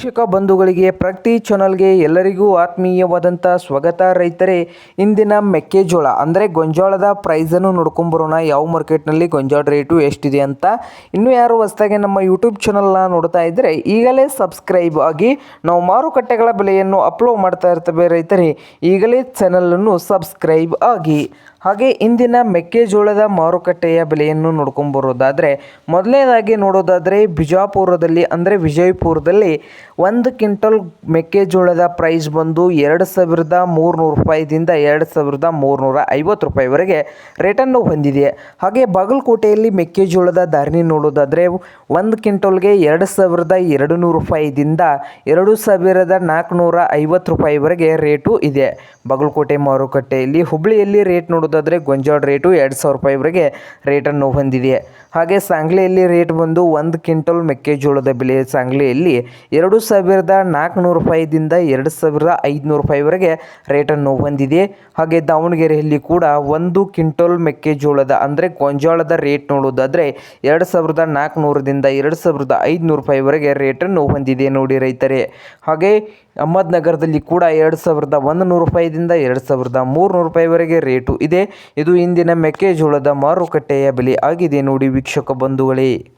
ವೀಕ್ಷಕ ಬಂಧುಗಳಿಗೆ ಪ್ರತಿ ಚಾನಲ್ಗೆ ಎಲ್ಲರಿಗೂ ಆತ್ಮೀಯವಾದಂಥ ಸ್ವಾಗತ. ರೈತರೇ, ಇಂದಿನ ಮೆಕ್ಕೆಜೋಳ ಅಂದರೆ ಗೊಂಜಾಳದ ಪ್ರೈಸನ್ನು ನೋಡ್ಕೊಂಬರೋಣ. ಯಾವ ಮಾರ್ಕೆಟ್ನಲ್ಲಿ ಗೊಂಜಾಳ ರೇಟು ಎಷ್ಟಿದೆ ಅಂತ ಇನ್ನೂ ಯಾರು ಹೊಸದಾಗಿ ನಮ್ಮ ಯೂಟ್ಯೂಬ್ ಚಾನಲ್ನ ನೋಡ್ತಾ ಇದ್ದರೆ ಈಗಲೇ ಸಬ್ಸ್ಕ್ರೈಬ್ ಆಗಿ ನಾವು ಮಾರುಕಟ್ಟೆಗಳ ಬೆಲೆಯನ್ನು ಅಪ್ಲೋಡ್ ಮಾಡ್ತಾ ಇರ್ತೇವೆ ರೈತರೇ, ಈಗಲೇ ಚಾನಲನ್ನು ಸಬ್ಸ್ಕ್ರೈಬ್ ಆಗಿ. ಹಾಗೆ ಇಂದಿನ ಮೆಕ್ಕೆಜೋಳದ ಮಾರುಕಟ್ಟೆಯ ಬೆಲೆಯನ್ನು ನೋಡ್ಕೊಂಬರೋದಾದರೆ, ಮೊದಲನೇದಾಗಿ ನೋಡೋದಾದರೆ ಬಿಜಾಪುರದಲ್ಲಿ, ಅಂದರೆ ವಿಜಯಪುರದಲ್ಲಿ ಒಂದು ಕ್ವಿಂಟಲ್ ಮೆಕ್ಕೆಜೋಳದ ಪ್ರೈಸ್ ಬಂದು ಎರಡು ಸಾವಿರದ ಮೂರುನೂರು ರೂಪಾಯಿದಿಂದ ಎರಡು ಸಾವಿರದ ಮೂರುನೂರ ಐವತ್ತು ರೂಪಾಯಿವರೆಗೆ ರೇಟನ್ನು ಹೊಂದಿದೆ. ಹಾಗೆ ಬಾಗಲಕೋಟೆಯಲ್ಲಿ ಮೆಕ್ಕೆಜೋಳದ ಧಾರಣೆ ನೋಡೋದಾದರೆ ಒಂದು ಕ್ವಿಂಟಲ್ಗೆ ಎರಡು ಸಾವಿರದ ಎರಡು ನೂರು ರೂಪಾಯಿದಿಂದ ಎರಡು ಸಾವಿರದ ನಾಲ್ಕುನೂರ ಐವತ್ತು ರೂಪಾಯಿವರೆಗೆ ರೇಟು ಇದೆ. ಬಾಗಲಕೋಟೆ ಮಾರುಕಟ್ಟೆಯಲ್ಲಿ ಹುಬ್ಬಳ್ಳಿಯಲ್ಲಿ ರೇಟ್ ನೋಡೋದಾದರೆ ಗೊಂಜಾಳ ರೇಟು ಎರಡು ಸಾವಿರ ರೂಪಾಯಿವರೆಗೆ ರೇಟನ್ನು ಹೊಂದಿದೆ. ಹಾಗೆ ಸಾಂಗ್ಲಿಯಲ್ಲಿ ರೇಟ್ ಬಂದು ಒಂದು ಕ್ವಿಂಟಲ್ ಮೆಕ್ಕೆಜೋಳದ ಬೆಲೆ ಸಾಂಗ್ಲಿಯಲ್ಲಿ ಎರಡು ಸಾವಿರದ ನಾಲ್ಕುನೂರು ರೂಪಾಯಿದಿಂದ ಎರಡು ಸಾವಿರದ ಐದುನೂರು ರೂಪಾಯಿವರೆಗೆ ರೇಟನ್ನು ಹೊಂದಿದೆ. ಹಾಗೆ ದಾವಣಗೆರೆಯಲ್ಲಿ ಕೂಡ ಒಂದು ಕ್ವಿಂಟಲ್ ಮೆಕ್ಕೆಜೋಳದ ಅಂದರೆ ಗೊಂಜಾಳದ ರೇಟ್ ನೋಡೋದಾದರೆ ಎರಡು ಸಾವಿರದ ನಾಲ್ಕುನೂರದಿಂದ ಎರಡು ಸಾವಿರದ ಐದುನೂರು ರೂಪಾಯಿವರೆಗೆ ರೇಟನ್ನು ಹೊಂದಿದೆ ನೋಡಿ ರೈತರೇ. ಹಾಗೆ ಅಹಮದ್ನಗರದಲ್ಲಿ ಕೂಡ ಎರಡು ಸಾವಿರದ ಒಂದು ನೂರು ರೂಪಾಯಿದಿಂದ ಎರಡು ಸಾವಿರದ ಮೂರುನೂರು ರೂಪಾಯಿವರೆಗೆ ರೇಟು ಇದೆ. ಇದು ಇಂದಿನ ಮೆಕ್ಕೆಜೋಳದ ಮಾರುಕಟ್ಟೆಯ ಬೆಲೆ ಆಗಿದೆ. ನೋಡಿ ವೀಕ್ಷಕ ಬಂಧುಗಳೇ.